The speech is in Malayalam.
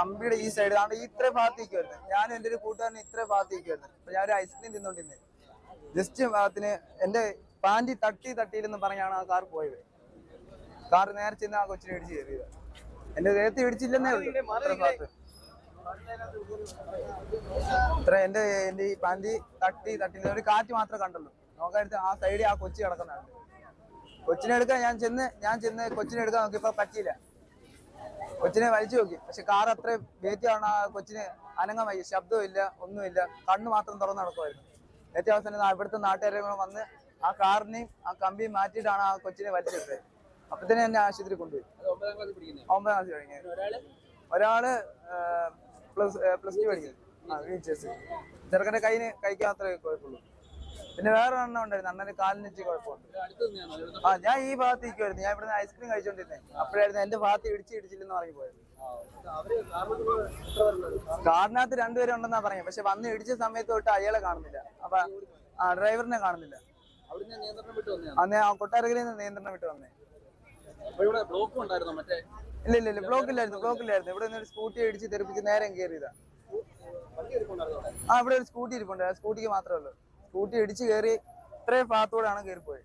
കമ്പിയുടെ ഈ സൈഡ് ആണ് ഇത്ര ഭാഗത്തേക്ക് വരുന്നത് ഞാൻ എന്റെ ഒരു കൂട്ടുകാരൻ ഇത്ര ഭാഗത്തേക്ക് വരുന്നത് അപ്പൊ ഞാൻ ഒരു ഐസ്ക്രീം തിന്നോണ്ടിരുന്നത് ജസ്റ്റ് ഭാഗത്തിന് എന്റെ പാന്റി തട്ടി തട്ടിയില്ലെന്ന് പറഞ്ഞാണ് ആ കാർ പോയത്. കാർ നേരെ ചെന്ന് ആ കൊച്ചിനെ ഇടിച്ച് കയറിയത്. എന്റെ ദേഹത്ത് ഇടിച്ചില്ലെന്നേ ഉള്ളൂ. ഇത്ര ഭാഗത്ത് ഇത്ര എന്റെ എന്റെ ഈ പാന്റി തട്ടി തട്ടി ഒരു കാറ്റ് മാത്രമേ കണ്ടുള്ളൂ. നോക്കാടുത്ത് ആ സൈഡിൽ ആ കൊച്ചി കിടക്കുന്നുണ്ട് കൊച്ചിനെ എടുക്കാൻ ഞാൻ ചെന്ന് ഞാൻ ചെന്ന് കൊച്ചിനെ എടുക്കാൻ നോക്കിയപ്പോ പറ്റിയില്ല. കൊച്ചിനെ വലിച്ചു നോക്കി. പക്ഷെ കാർ അത്ര വേറ്റിയാണ് ആ കൊച്ചിന് അനങ്ങാൻ വയ്യ. ശബ്ദമില്ല ഒന്നുമില്ല. കണ്ണ് മാത്രം തുറന്നു നടക്കുമായിരുന്നു. ഏറ്റവും അവസാനം ഇവിടുത്തെ നാട്ടുകാരെ കൂടെ വന്ന് ആ കാറിനെയും ആ കമ്പിയും മാറ്റിയിട്ടാണ് ആ കൊച്ചിനെ വലിച്ചിട്ടത് അപ്പൊ തന്നെ എന്നെ ആശുപത്രി കൊണ്ടുപോയി. ഒമ്പതാം ക്ലാസ് പഠിക്കുന്നത് ഒരാൾ? പ്ലസ് പ്ലസ് ടു പഠിക്കുന്നത് ആ വീച്ചേഴ്സ് കൈന് കൈക്ക് മാത്രമേ കുഴപ്പമുള്ളൂ. പിന്നെ വേറെ എണ്ണം ഉണ്ടായിരുന്നു. കാലിന് ഇച്ചിരി കുഴപ്പമുണ്ട്. ആ ഞാൻ ഈ ഭാഗത്തേക്ക് വരുന്നു ഞാൻ ഇവിടുന്ന് ഐസ്ക്രീം കഴിച്ചോണ്ടിരുന്നേ. അപ്പോഴായിരുന്നു എന്റെ ഭാഗത്ത് ഇടിച്ച് ഇടിച്ചില്ലെന്ന് പറഞ്ഞു പോയത്. കാറിനകത്ത് രണ്ടുപേരും ഉണ്ടെന്നാ പറഞ്ഞത് പക്ഷെ വന്ന് ഇടിച്ച സമയത്ത് തൊട്ട് അയാളെ കാണുന്നില്ല. അപ്പൊ ആ ഡ്രൈവറിനെ കാണുന്നില്ല. അന്ന് ആ കൊട്ടാരക്കരയിൽ നിന്ന് നിയന്ത്രണം വിട്ട് വന്നേ. ഇല്ല ഇല്ല ഇല്ല. ബ്ലോക്ക് ഇല്ലായിരുന്നു ബ്ലോക്ക് ഇല്ലായിരുന്നു ഇവിടെ നിന്ന് സ്കൂട്ടി ഇടിച്ച് തെറിപ്പിച്ച് നേരം കയറിയതാ. ആ ഇവിടെ ഒരു സ്കൂട്ടി ഇരിപ്പുണ്ട്. സ്കൂട്ടിക്ക് മാത്രമേ ഉള്ളൂ. സ്കൂട്ടി ഇടിച്ച് കയറി ഇത്രയും ഭാഗത്തൂടെയാണ് കയറിപ്പോയത്